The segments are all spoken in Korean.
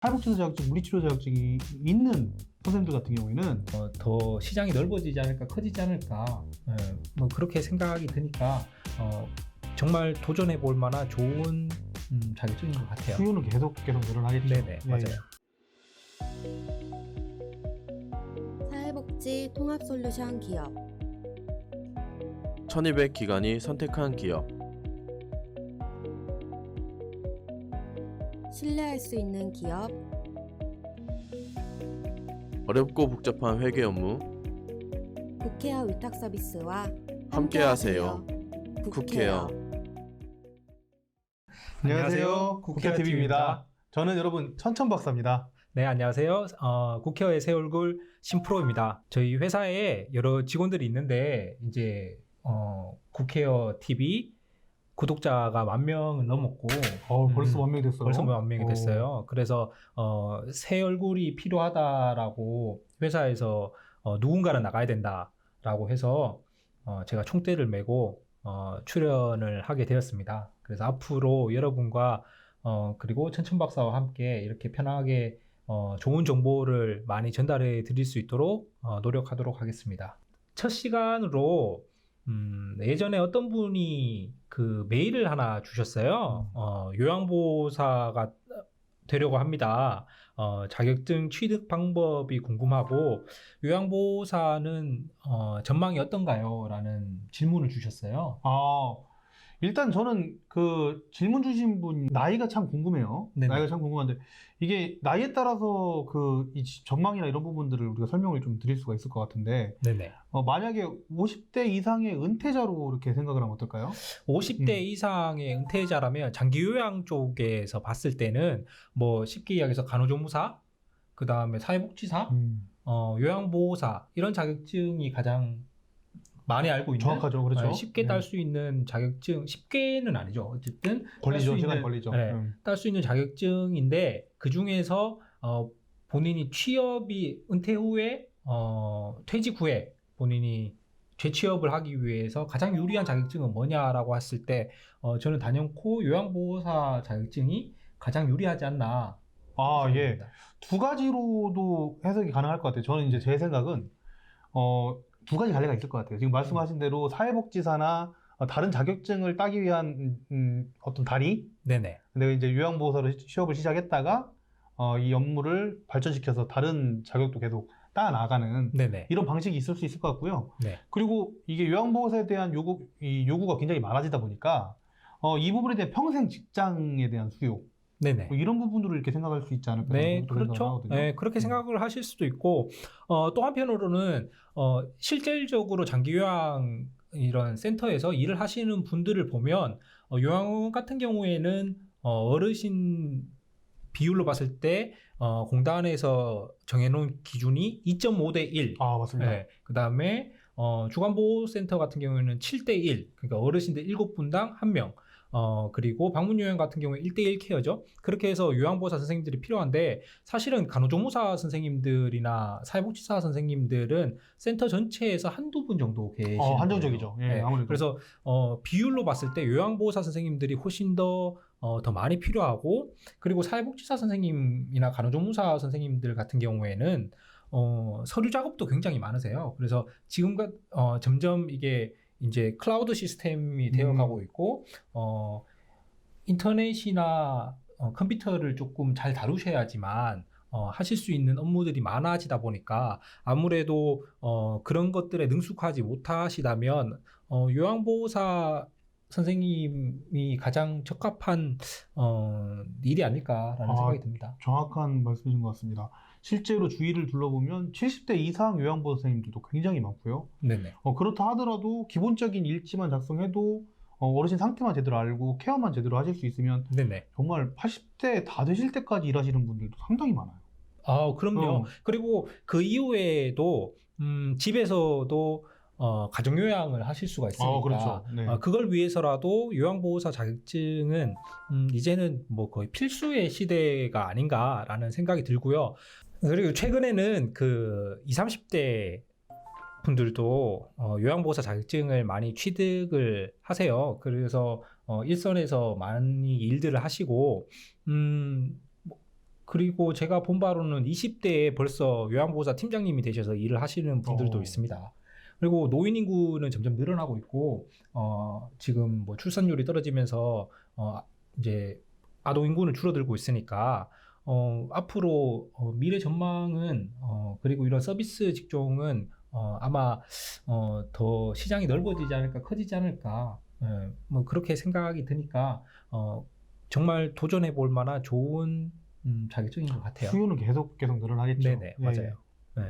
탈북치료 자격증, 물리치료 자격증이 있는 선생님들 같은 경우에는 어, 더 시장이 넓어지지 않을까 커지지 않을까 예, 뭐 그렇게 생각이 드니까 어, 정말 도전해 볼 만한 좋은 음, 자격증인 것 같아요. 수요는 계속 계속 늘어나겠죠. 네네 예, 맞아요. 사회복지 통합솔루션 기업 1200 기관이 선택한 기업 신뢰할 수 있는 기업 어렵고 복잡한 회계 업무 국회어 위탁 서비스와 함께하세요. 국회어. 안녕하세요. 국회어 국회TV입니다. 저는 여러분 천천 박사입니다. 네, 안녕하세요. 어, 국회의 새 얼굴 신프로입니다. 저희 회사에 여러 직원들이 있는데 이제 어, 국회의원 TV 구독자가 만 명을 넘었고 어, 벌써 음, 만 명이 됐어요. 벌써 만 명이 오. 됐어요. 그래서 어, 새 얼굴이 필요하다라고 회사에서 어, 누군가는 나가야 된다라고 해서 어, 제가 총대를 메고 어, 출연을 하게 되었습니다. 그래서 앞으로 여러분과 어, 그리고 천천 박사와 함께 이렇게 편하게 어, 좋은 정보를 많이 전달해 드릴 수 있도록 어, 노력하도록 하겠습니다. 첫 시간으로 음, 예전에 어떤 분이 그 메일을 하나 주셨어요. 어, 요양보호사가 되려고 합니다. 어, 자격증 취득 방법이 궁금하고 요양보호사는 어, 전망이 어떤가요? 라는 질문을 주셨어요. 아, 일단 저는 그 질문 주신 분 나이가 참 궁금해요. 네네. 나이가 참 궁금한데 이게 나이에 따라서 그이 전망이나 이런 부분들을 우리가 설명을 좀 드릴 수가 있을 것 같은데. 어, 만약에 50대 이상의 은퇴자로 이렇게 생각을 하면 어떨까요? 50대 음. 이상의 은퇴자라면 장기 요양 쪽에서 봤을 때는 뭐 쉽게 이야기해서 간호조무사, 그 다음에 사회복지사, 음, 어, 요양보호사 이런 자격증이 가장 많이 알고 있는 정확하죠, 그렇죠. 어, 쉽게 네. 딸수 있는 자격증 쉽게는 아니죠. 어쨌든 걸리죠, 딸수 있는- 걸리죠. 네. 음. 딸수 있는 자격증인데 그 중에서 어, 본인이 취업이 은퇴 후에 어, 퇴직 후에 본인이 재취업을 하기 위해서 가장 유리한 자격증은 뭐냐라고 했을 때 어, 저는 단연코 요양보호사 자격증이 가장 유리하지 않나. 아, 예. 두 가지로도 해석이 가능할 것 같아요. 저는 이제 제 생각은 어, 두 가지 갈래가 있을 것 같아요. 지금 말씀하신 대로 사회복지사나 어, 다른 자격증을 따기 위한 음, 음, 어떤 다리, 네네. 내가 이제 요양보호사로 시- 취업을 시작했다가 어, 이 업무를 발전시켜서 다른 자격도 계속 따 나가는 네네. 이런 방식이 있을 수 있을 것 같고요. 네. 그리고 이게 요양보호사에 대한 요구, 이 요구가 굉장히 많아지다 보니까 어, 이 부분에 대한 평생 직장에 대한 수요 네네. 뭐 이런 부분으로 이렇게 생각할 수 있지 않을까 네, 그렇죠. 네, 그렇게 음. 생각을 하실 수도 있고, 어, 또 한편으로는, 어, 실질적으로 장기 요양 이런 센터에서 일을 하시는 분들을 보면, 어, 요양원 같은 경우에는, 어, 어르신 비율로 봤을 때, 어, 공단에서 정해놓은 기준이 2.5대 1. 아 맞습니다. 네, 그 다음에, 어, 주간보호센터 같은 경우에는 7대 1. 그러니까 어르신들 7분당 1명. 어, 그리고 방문 요양 같은 경우에 1대1 케어죠. 그렇게 해서 요양보호사 선생님들이 필요한데, 사실은 간호조무사 선생님들이나 사회복지사 선생님들은 센터 전체에서 한두 분 정도 계시는 어, 한정적이죠. 예, 네, 아무래도. 그래서, 어, 비율로 봤을 때 요양보호사 선생님들이 훨씬 더, 어, 더 많이 필요하고, 그리고 사회복지사 선생님이나 간호조무사 선생님들 같은 경우에는, 어, 서류 작업도 굉장히 많으세요. 그래서 지금과, 어, 점점 이게 이제 클라우드 시스템이 되어 음. 가고 있고, 어, 인터넷이나 어, 컴퓨터를 조금 잘 다루셔야지만 어, 하실 수 있는 업무들이 많아지다 보니까 아무래도 어, 그런 것들에 능숙하지 못하시다면 어, 요양보호사 선생님이 가장 적합한 어, 일이 아닐까라는 아, 생각이 듭니다. 정확한 말씀이신 것 같습니다. 실제로 주위를 둘러보면 70대 이상 요양보호 선생님들도 굉장히 많고요. 네네. 어, 그렇다 하더라도 기본적인 일지만 작성해도 어, 어르신 상태만 제대로 알고 케어만 제대로 하실 수 있으면 네네. 정말 80대 다 되실 때까지 일하시는 분들도 상당히 많아요. 아, 그럼요. 어. 그리고 그 이후에도 음, 집에서도 어, 가정 요양을 하실 수가 있으니까 어, 그렇죠. 네. 어, 그걸 위해서라도 요양보호사 자격증은 음, 이제는 뭐 거의 필수의 시대가 아닌가라는 생각이 들고요. 그리고 최근에는 그 20, 30대 분들도 어, 요양보호사 자격증을 많이 취득을 하세요. 그래서 어, 일선에서 많이 일들을 하시고 음, 뭐 그리고 제가 본 바로는 20대에 벌써 요양보호사 팀장님이 되셔서 일을 하시는 분들도 어. 있습니다. 그리고 노인 인구는 점점 늘어나고 있고 어, 지금 뭐 출산율이 떨어지면서 어, 이제 아동 인구는 줄어들고 있으니까 어, 앞으로 어, 미래 전망은 어, 그리고 이런 서비스 직종은 어, 아마 어, 더 시장이 넓어지지 않을까 커지지 않을까 예, 뭐 그렇게 생각이 드니까 어, 정말 도전해 볼 만한 좋은 음, 자격증인 것 같아요. 수요는 계속 계속 늘어나겠죠. 네네 예, 맞아요. 예.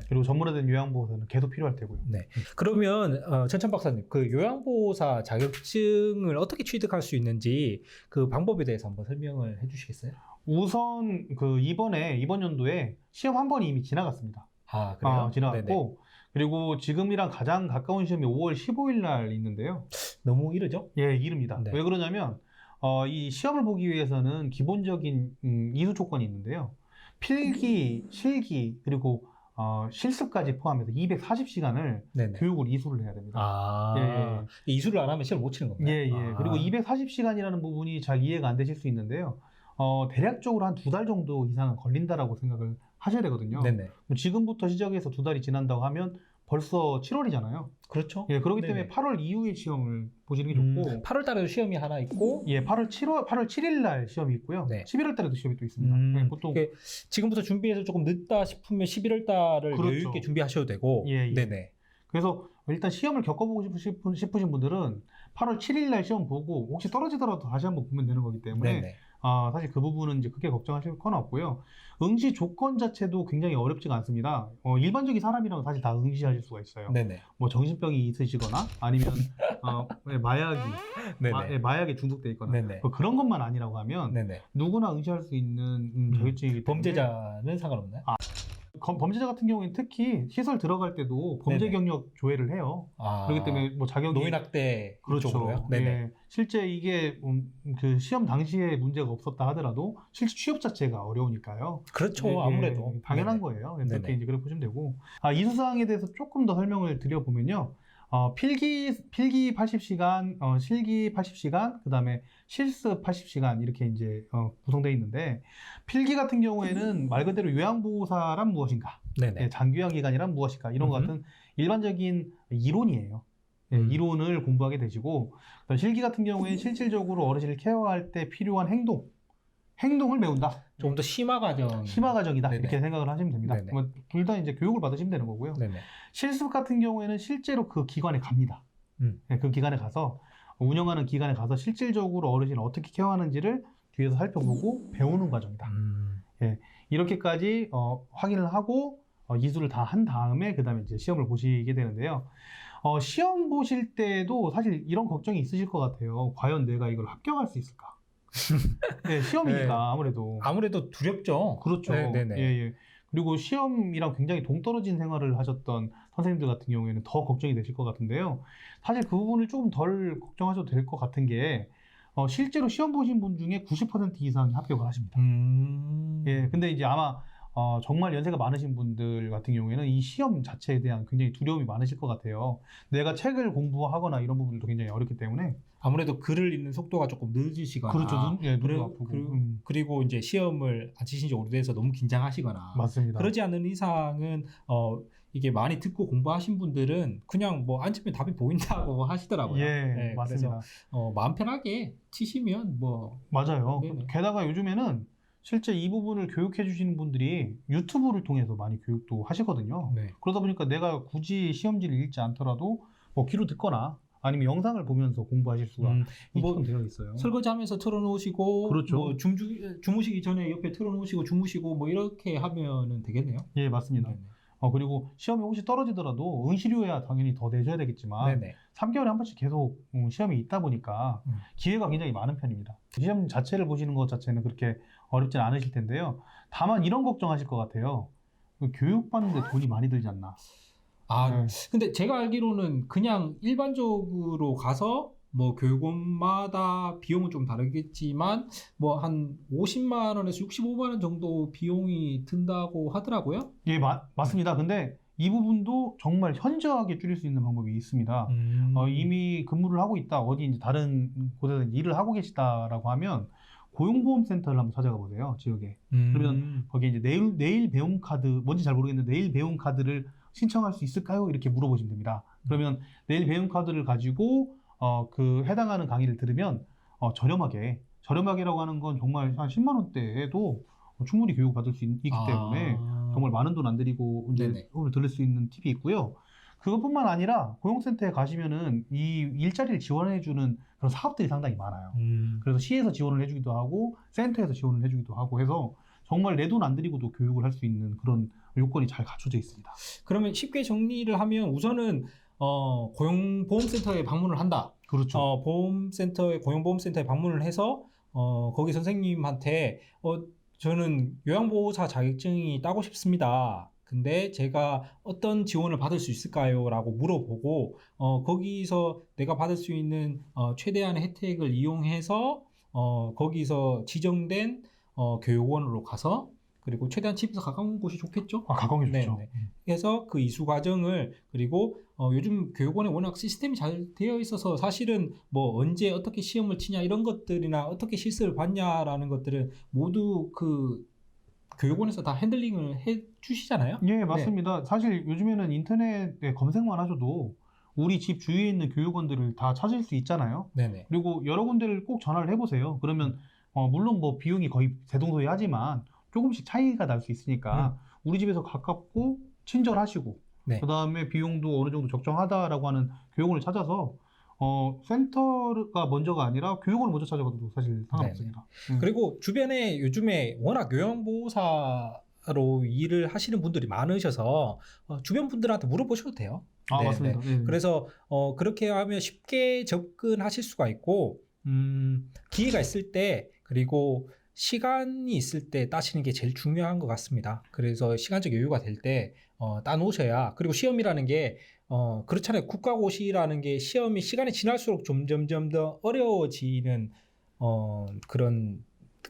그리고 전문화된 요양보호사는 계속 필요할 테고요. 네. 그러면 어, 전천 박사님 그 요양보호사 자격증을 어떻게 취득할 수 있는지 그 방법에 대해서 한번 설명을 해주시겠어요? 우선 그 이번에 이번 연도에 시험 한 번이 이미 지나갔습니다. 아 그래요? 아, 지나갔고 네네. 그리고 지금이랑 가장 가까운 시험이 5월 15일 날 있는데요. 너무 이르죠? 예, 이릅니다. 네. 왜 그러냐면 어, 이 시험을 보기 위해서는 기본적인 음, 이수 조건이 있는데요. 필기, 실기 그리고 어, 실습까지 포함해서 240시간을 네네. 교육을 이수를 해야 됩니다. 아 예, 이수를 안 하면 시험 못 치는 건가요? 예, 예. 아. 그리고 240시간이라는 부분이 잘 이해가 안 되실 수 있는데요. 어, 대략적으로 한 두 달 정도 이상은 걸린다라고 생각을 하셔야 되거든요. 네네. 뭐 지금부터 시작해서 두 달이 지난다고 하면 벌써 7월이잖아요. 그렇죠. 예, 그렇기 네네. 때문에 8월 이후에 시험을 보시는 게 음, 좋고, 8월 달에도 시험이 하나 있고 예, 8월 7월, 8월 7일 날 시험이 있고요. 네. 11월 달에도 시험이 또 있습니다. 음, 예, 보통 지금부터 준비해서 조금 늦다 싶으면 11월 달을 그렇죠. 여유 있게 준비하셔도 되고 예, 예. 네네. 그래서 일단 시험을 겪어보고 싶으신, 싶으신 분들은 8월 7일 날 시험 보고 혹시 떨어지더라도 다시 한번 보면 되는 거기 때문에 네네. 아, 사실 그 부분은 이제 크게 걱정하실 건 없고요. 응시 조건 자체도 굉장히 어렵지가 않습니다. 어, 일반적인 사람이라면 사실 다 응시하실 수가 있어요. 네네. 뭐 정신병이 있으시거나 아니면 어, 예, 마약이 네네. 마, 예, 마약에 중독돼 있거나 네네. 뭐 그런 것만 아니라고 하면 네네. 누구나 응시할 수 있는 음, 음, 자격증이기 때문에 범죄자는 상관없나요? 검- 범죄자 같은 경우에는 특히 시설 들어갈 때도 범죄 네네. 경력 조회를 해요. 아, 그렇기 때문에 뭐 자격이 노인학대 그렇죠. 네네. 예, 실제 이게 음, 그 시험 당시에 문제가 없었다 하더라도 실제 취업 자체가 어려우니까요. 그렇죠. 예, 예, 아무래도 당연한 네네. 거예요. 예, 그렇게 네네. 이제 그렇게 보시면 되고 아, 이 수 사항에 대해서 조금 더 설명을 드려보면요. 어, 필기 필기 80시간, 어, 실기 80시간, 그 다음에 실습 80시간 이렇게 이제 어, 구성되어 있는데 필기 같은 경우에는 말 그대로 요양보호사란 무엇인가, 네네. 예, 장교양 기관이란 무엇인가 이런 것. 같은 일반적인 이론이에요. 예, 음. 이론을 공부하게 되시고 실기 같은 경우에는 실질적으로 어르신을 케어할 때 필요한 행동, 행동을 배운다. 조금 더 심화 과정. 심화 과정이다 네네. 이렇게 생각을 하시면 됩니다. 뭐둘다 이제 교육을 받으시면 되는 거고요. 네네. 실습 같은 경우에는 실제로 그 기관에 갑니다. 음. 네, 그 기관에 가서 운영하는 기관에 가서 실질적으로 어르신을 어떻게 케어하는지를 뒤에서 살펴보고 배우는 과정이다. 음. 이렇게까지 어, 확인을 하고 어, 이수를 다 한 다음에 그 다음에 이제 시험을 보시게 되는데요. 어, 시험 보실 때도 사실 이런 걱정이 있으실 것 같아요. 과연 내가 이걸 합격할 수 있을까? 네, 시험이니까 네. 아무래도 아무래도 두렵죠. 그렇죠. 네, 네네. 예, 예. 그리고 시험이랑 굉장히 동떨어진 생활을 하셨던 선생님들 같은 경우에는 더 걱정이 되실 것 같은데요. 사실 그 부분을 조금 덜 걱정하셔도 될 것 같은 게 어, 실제로 시험 보신 분 중에 90% 이상이 합격을 하십니다. 음. 예, 근데 이제 아마 어, 정말 연세가 많으신 분들 같은 경우에는 이 시험 자체에 대한 굉장히 두려움이 많으실 것 같아요. 내가 책을 공부하거나 이런 부분도 굉장히 어렵기 때문에 아무래도 글을 읽는 속도가 조금 늦으시거나 그렇죠. 눈, 예, 눈도 그리고, 아프고. 그리고, 음, 그리고 이제 시험을 안 치신 지 오래돼서 너무 긴장하시거나 맞습니다. 그러지 않은 이상은 어 이게 많이 듣고 공부하신 분들은 그냥 뭐 앉으면 답이 보인다고 하시더라고요. 예, 네, 맞습니다. 그래서 어, 마음 편하게 치시면 뭐 맞아요. 네네. 게다가 요즘에는 실제 이 부분을 교육해 주시는 분들이 유튜브를 통해서 많이 교육도 하시거든요. 네. 그러다 보니까 내가 굳이 시험지를 읽지 않더라도 뭐 귀로 듣거나 아니면 영상을 보면서 공부하실 수가 음, 뭐 되어 있어요. 설거지하면서 틀어놓으시고 그렇죠. 뭐 줌주, 주무시기 전에 옆에 틀어놓으시고 주무시고 뭐 이렇게 하면은 되겠네요. 예, 맞습니다. 네네. 어, 그리고 시험에 혹시 떨어지더라도 응시료야 당연히 더 내줘야 되겠지만 네네. 3개월에 한 번씩 계속 음, 시험이 있다 보니까 음. 기회가 굉장히 많은 편입니다. 시험 자체를 보시는 것 자체는 그렇게 어렵진 않으실 텐데요. 다만 이런 걱정하실 것 같아요. 그 교육받는데 돈이 많이 들지 않나. 아 네. 근데 제가 알기로는 그냥 일반적으로 가서 뭐 교육원마다 비용은 좀 다르겠지만 뭐 한 50만 원에서 65만 원 정도 비용이 든다고 하더라고요. 예, 마- 맞습니다. 근데 이 부분도 정말 현저하게 줄일 수 있는 방법이 있습니다. 음. 어, 이미 근무를 하고 있다, 어디 이제 다른 곳에서 일을 하고 계시다라고 하면 고용보험센터를 한번 찾아가 보세요 지역에. 그러면 거기에 이제 내일 내일 배움 카드 뭔지 잘 모르겠는데 내일 배움 카드를 신청할 수 있을까요? 이렇게 물어보시면 됩니다. 그러면 내일 배움 카드를 가지고 어 그 해당하는 강의를 들으면 어 저렴하게 저렴하게라고 하는 건 정말 한 10만 원대에도 충분히 교육 받을 수 있, 기 때문에 아. 정말 많은 돈 안 들이고 이제. 수업을 들을 수 있는 팁이 있고요. 그것뿐만 아니라 고용센터에 가시면은 이 일자리를 지원해주는 그런 사업들이 상당히 많아요. 음. 그래서 시에서 지원을 해주기도 하고 센터에서 지원을 해주기도 하고 해서 정말 내 돈 안 들이고도 교육을 할 수 있는 그런 요건이 잘 갖춰져 있습니다. 그러면 쉽게 정리를 하면 우선은 어, 고용보험센터에 방문을 한다. 그렇죠. 어, 보험센터에 고용보험센터에 방문을 해서 어, 거기 선생님한테 어, 저는 요양보호사 자격증이 따고 싶습니다. 근데 제가 어떤 지원을 받을 수 있을까요?라고 물어보고 어, 거기서 내가 받을 수 있는 어, 최대한의 혜택을 이용해서 어, 거기서 지정된 어, 교육원으로 가서 그리고 최대한 집에서 가까운 곳이 좋겠죠. 아, 가공이 네, 좋죠. 네. 해서 그 이수 과정을 그리고 어, 요즘 교육원에 워낙 시스템이 잘 되어 있어서 사실은 뭐 언제 어떻게 시험을 치냐 이런 것들이나 어떻게 실습을 받냐라는 것들은 모두 그 교육원에서 다 핸들링을 해 주시잖아요. 예, 맞습니다. 사실 요즘에는 인터넷에 검색만 하셔도 우리 집 주위에 있는 교육원들을 다 찾을 수 있잖아요. 네네. 그리고 여러 군데를 꼭 전화를 해보세요. 그러면 어, 물론 뭐 비용이 거의 대동소이하지만 조금씩 차이가 날 수 있으니까 우리 집에서 가깝고 친절하시고 네. 그 다음에 비용도 어느 정도 적정하다라고 하는 교육원을 찾아서 어, 센터가 먼저가 아니라 교육원을 먼저 찾아가도 사실 상관없습니다. 음. 그리고 주변에 요즘에 워낙 요양보호사로 일을 하시는 분들이 많으셔서 어, 주변 분들한테 물어보셔도 돼요. 아 네, 맞습니다. 네. 그래서 어, 그렇게 하면 쉽게 접근하실 수가 있고 음, 기회가 있을 때 그리고 시간이 있을 때 따시는 게 제일 중요한 것 같습니다. 그래서 시간적 여유가 될 때 어, 따놓으셔야 그리고 시험이라는 게 어, 그렇잖아요. 국가고시라는 게 시험이 시간이 지날수록 점점점 더 어려워지는 어, 그런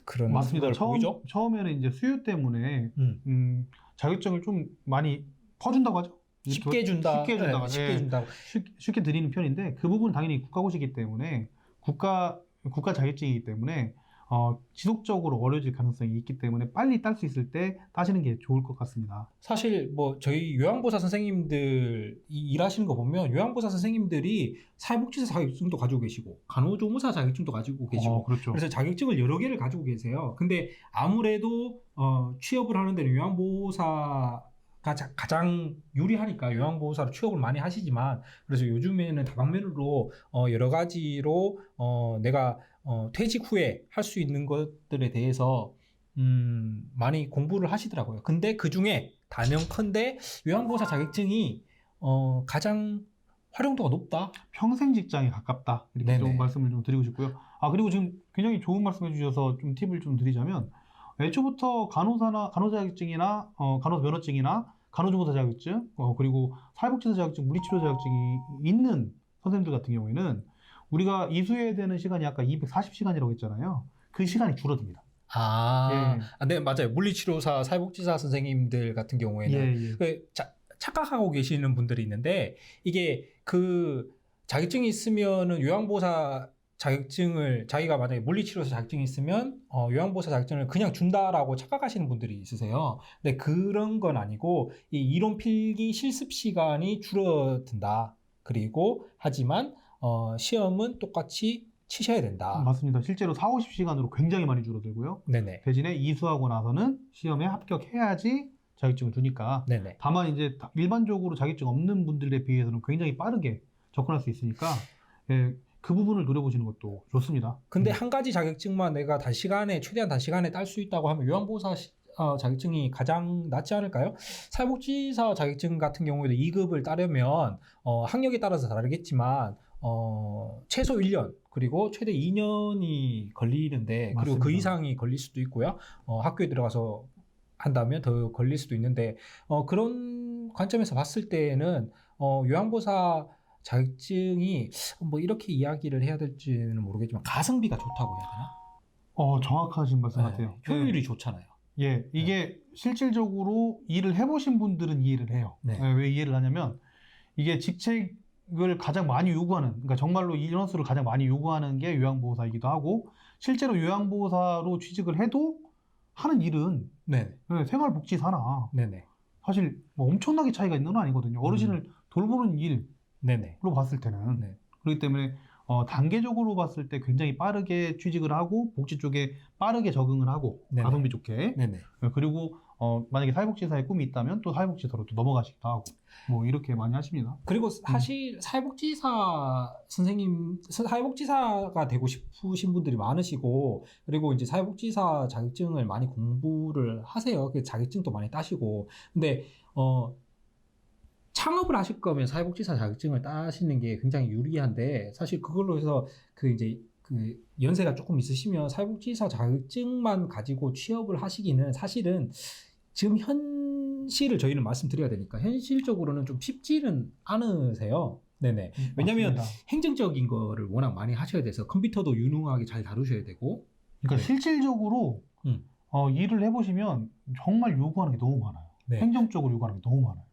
그런 맞습니다. 걸 처음, 보이죠. 처음에는 이제 수요 때문에 음. 음, 자격증을 좀 많이 퍼준다고 하죠. 쉽게 준다. 쉽게 준다. 네, 쉽게 예. 준다고. 쉽, 쉽게 드리는 편인데 그 부분은 당연히 국가고시기 때문에 국가 국가 자격증이기 때문에 어, 지속적으로 어려질 가능성이 있기 때문에 빨리 딸 수 있을 때 따시는 게 좋을 것 같습니다. 사실 뭐 저희 요양보사 선생님들 이 일하시는 거 보면 요양보사 선생님들이 사회복지사 자격증도 가지고 계시고 간호조무사 자격증도 가지고 계시고 어, 그렇죠. 그래서 자격증을 여러 개를 가지고 계세요. 근데 아무래도 어, 취업을 하는 데는 요양보호사 가 자- 가장 유리하니까 요양보호사로 취업을 많이 하시지만 그래서 요즘에는 다방면으로 어, 여러 가지로 어, 내가 어, 퇴직 후에 할 수 있는 것들에 대해서 음, 많이 공부를 하시더라고요. 근데 그 중에 단연컨대 요양보호사 자격증이 어, 가장 활용도가 높다. 평생 직장에 가깝다 이렇게 네네. 좀 말씀을 좀 드리고 싶고요. 아 그리고 지금 굉장히 좋은 말씀해 주셔서 좀 팁을 좀 드리자면 애초부터 간호사나 간호사 자격증이나 어, 간호사 면허증이나 간호조무사 자격증 어, 그리고 사회복지사 자격증, 물리치료 자격증이 있는 선생님들 같은 경우에는 우리가 이수해야 되는 시간이 아까 240시간이라고 했잖아요. 그 시간이 줄어듭니다. 아, 예. 아, 네, 맞아요. 물리치료사, 사회복지사 선생님들 같은 경우에는 예, 예. 그 자- 착각하고 계시는 분들이 있는데 이게 그 자격증이 있으면은 요양보호사 자격증을 자기가 만약에 물리치료사 자격증이 있으면 어, 요양보호사 자격증을 그냥 준다라고 착각하시는 분들이 있으세요. 근데 그런 건 아니고 이 이론 필기 실습 시간이 줄어든다. 그리고 하지만 어, 시험은 똑같이 치셔야 된다. 맞습니다. 실제로 4, 50시간으로 굉장히 많이 줄어들고요. 네네. 대신에 이수하고 나서는 시험에 합격해야지 자격증을 주니까 네네. 다만 이제 다- 일반적으로 자격증 없는 분들에 비해서는 굉장히 빠르게 접근할 수 있으니까 예, 그 부분을 노려보시는 것도 좋습니다. 근데 음. 한 가지 자격증만 내가 단시간에 최대한 단시간에 딸 수 있다고 하면 요양보호사 시- 어, 자격증이 가장 낫지 않을까요? 사회복지사 자격증 같은 경우에도 2급을 따려면 어, 학력에 따라서 다르겠지만 어, 최소 1년 그리고 최대 2년이 걸리는데 그리고 그 맞습니다. 이상이 걸릴 수도 있고요. 어, 학교에 들어가서 한다면 더 걸릴 수도 있는데 어, 그런 관점에서 봤을 때에는 어, 요양보호사 자격증이 뭐 이렇게 이야기를 해야 될지는 모르겠지만 가성비가 좋다고 해야 되나? 어, 정확하신 말씀 네, 같아요. 효율이 좋잖아요. 예, 이게 실질적으로 일을 해보신 분들은 이해를 해요. 네. 예, 왜 이해를 하냐면 이게 직책을 가장 많이 요구하는, 그러니까 정말로 인원수를 가장 많이 요구하는 게 요양보호사이기도 하고 실제로 요양보호사로 취직을 해도 하는 일은 네, 네, 생활복지사나 네, 네, 사실 뭐 엄청나게 차이가 있는 건 아니거든요. 어르신을 돌보는 일 로 네, 네. 봤을 때는 네. 그렇기 때문에 어, 단계적으로 봤을 때 굉장히 빠르게 취직을 하고 복지 쪽에 빠르게 적응을 하고 네네. 가성비 좋게 네, 네. 그리고 어, 만약에 사회복지사의 꿈이 있다면 또 사회복지사로 또 넘어가시기도 하고 뭐 이렇게 많이 하십니다. 그리고 사실 사회복지사 선생님, 사회복지사가 되고 싶으신 분들이 많으시고, 그리고 이제 사회복지사 자격증을 많이 공부를 하세요. 그 자격증도 많이 따시고. 근데, 어, 창업을 하실 거면 사회복지사 자격증을 따시는 게 굉장히 유리한데, 사실 그걸로 해서 그 이제 그 연세가 조금 있으시면 사회복지사 자격증만 가지고 취업을 하시기는 사실은 지금 현실을 저희는 말씀드려야 되니까 현실적으로는 좀 쉽지는 않으세요. 네네. 왜냐면 맞습니다. 행정적인 거를 워낙 많이 하셔야 돼서 컴퓨터도 유능하게 잘 다루셔야 되고. 그러니까 네. 실질적으로 음. 어, 일을 해보시면 정말 요구하는 게 너무 많아요. 네. 행정 적으로 요구하는 게 너무 많아요.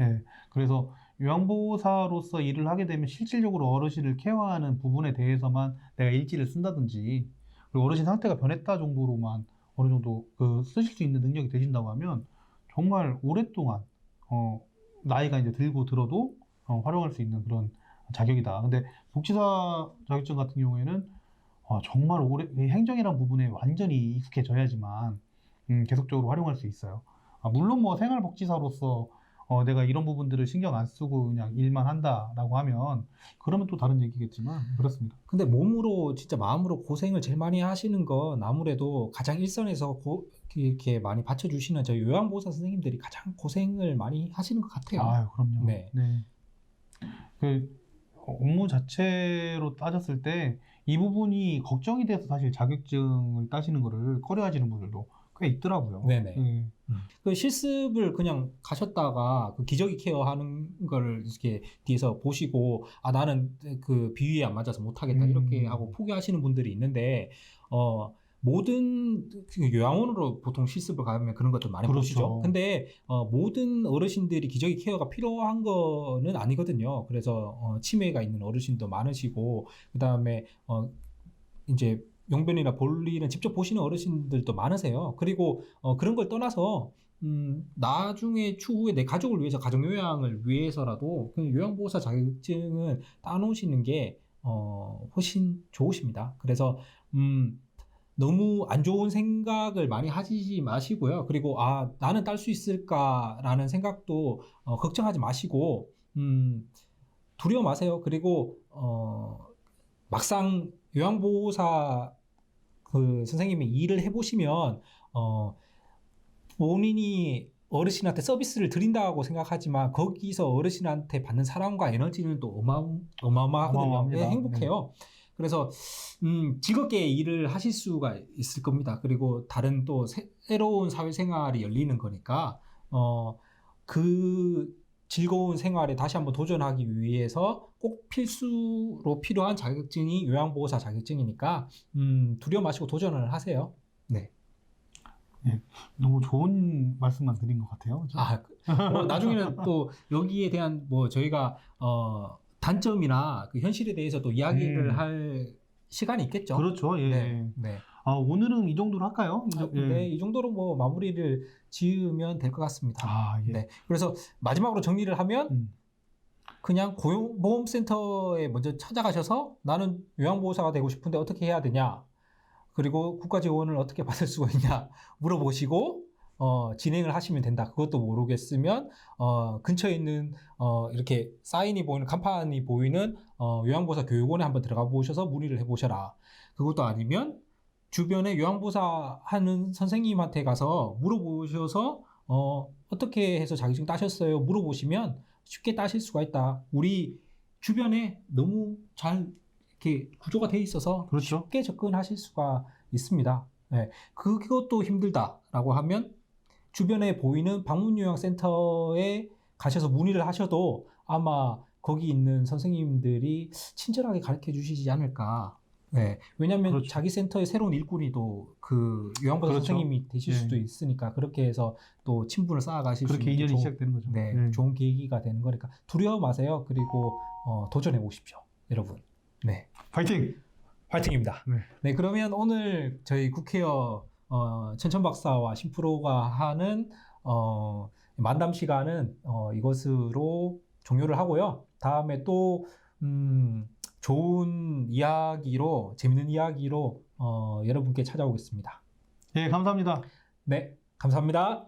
예. 그래서 요양보호사로서 일을 하게 되면 실질적으로 어르신을 케어하는 부분에 대해서만 내가 일지를 쓴다든지 그리고 어르신 상태가 변했다 정도로만 어느 정도 그 쓰실 수 있는 능력이 되신다고 하면 정말 오랫동안 어, 나이가 이제 들고 들어도 어, 활용할 수 있는 그런 자격이다. 근데 복지사 자격증 같은 경우에는 어, 정말 오래 이 행정이란 부분에 완전히 익숙해져야지만 음, 계속적으로 활용할 수 있어요. 아, 물론 뭐 생활복지사로서 어, 내가 이런 부분들을 신경 안 쓰고 그냥 일만 한다라고 하면 그러면 또 다른 얘기겠지만 그렇습니다. 근데 몸으로 진짜 마음으로 고생을 제일 많이 하시는 건 아무래도 가장 일선에서 고, 이렇게 많이 받쳐주시는 저희 요양보호사 선생님들이 가장 고생을 많이 하시는 것 같아요. 아유, 그럼요. 네. 그 업무 자체로 따졌을 때 이 부분이 걱정이 돼서 사실 자격증을 따시는 거를 꺼려하시는 분들도 꽤 있더라고요. 네네. 예. 그 실습을 그냥 가셨다가 그 기저귀 케어하는 거를 이렇게 뒤에서 보시고 아 나는 그 비위에 안 맞아서 못하겠다 음. 이렇게 하고 포기하시는 분들이 있는데 어 모든 그 요양원으로 보통 실습을 가면 그런 것들 많이 그렇죠. 보시죠. 근데 어, 모든 어르신들이 기저귀 케어가 필요한 거는 아니거든요. 그래서 어, 치매가 있는 어르신도 많으시고 그 다음에 어, 이제 용변이나 볼일은 직접 보시는 어르신들도 많으세요. 그리고 어, 그런 걸 떠나서 음, 나중에 추후에 내 가족을 위해서 가정 요양을 위해서라도 그 요양보호사 자격증을 따놓으시는 게 어, 훨씬 좋으십니다. 그래서 음, 너무 안 좋은 생각을 많이 하시지 마시고요. 그리고 아 나는 딸 수 있을까라는 생각도 어, 걱정하지 마시고 음, 두려워 마세요. 그리고 어, 막상 요양보호사 그 선생님이 일을 해보시면 어, 본인이 어르신한테 서비스를 드린다고 생각하지만 거기서 어르신한테 받는 사랑과 에너지는 또 어마어, 어마어마하거든요. 네, 행복해요. 그래서 음, 즐겁게 일을 하실 수가 있을 겁니다. 그리고 다른 또 새, 새로운 사회생활이 열리는 거니까 어, 그 즐거운 생활에 다시 한번 도전하기 위해서 꼭 필수로 필요한 자격증이 요양보호사 자격증이니까 음, 두려워 마시고 도전을 하세요. 너무 좋은 말씀만 드린 것 같아요. 그죠? 아, 뭐 나중에는 또 여기에 대한 뭐 저희가 어, 단점이나 그 현실에 대해서 또 이야기를 음. 할 시간이 있겠죠. 그렇죠. 예. 네. 네. 아, 오늘은 이 정도로 할까요? 아, 예. 네, 이 정도로 뭐 마무리를 지으면 될 것 같습니다. 아, 예. 네. 그래서 마지막으로 정리를 하면 음. 그냥 고용보험센터에 먼저 찾아가셔서 나는 요양보호사가 되고 싶은데 어떻게 해야 되냐? 그리고 국가 지원을 어떻게 받을 수가 있냐? 물어보시고 어, 진행을 하시면 된다. 그것도 모르겠으면 어, 근처에 있는 어, 이렇게 사인이 보이는 간판이 보이는 어, 요양보호사 교육원에 한번 들어가 보셔서 문의를 해보셔라. 그것도 아니면 주변에 요양보호사 하는 선생님한테 가서 물어보셔서 어, 어떻게 해서 자격증 따셨어요? 물어보시면 쉽게 따실 수가 있다. 우리 주변에 너무 잘 이렇게 구조가 돼 있어서 그렇죠. 쉽게 접근하실 수가 있습니다. 네, 그것도 힘들다라고 하면 주변에 보이는 방문요양센터에 가셔서 문의를 하셔도 아마 거기 있는 선생님들이 친절하게 가르쳐 주시지 않을까. 네, 왜냐하면 그렇죠. 자기 센터의 새로운 일꾼이도 그 요양보호사 그렇죠. 선생님이 되실 네. 수도 있으니까 그렇게 해서 또 친분을 쌓아가실 수 그렇게 있는 인연이 좋은- 시작되는 거죠. 네, 예. 좋은 계기가 되는 거니까 두려워 마세요. 그리고 어, 도전해 보십시오, 여러분. 네. 파이팅! 화이팅입니다. 네. 네, 그러면 오늘 저희 국회어 어, 천천 박사와 신프로가 하는 어, 만담 시간은 어, 이것으로 종료를 하고요. 다음에 또 음, 좋은 이야기로 재밌는 이야기로 어, 여러분께 찾아오겠습니다. 예, 감사합니다. 네, 감사합니다.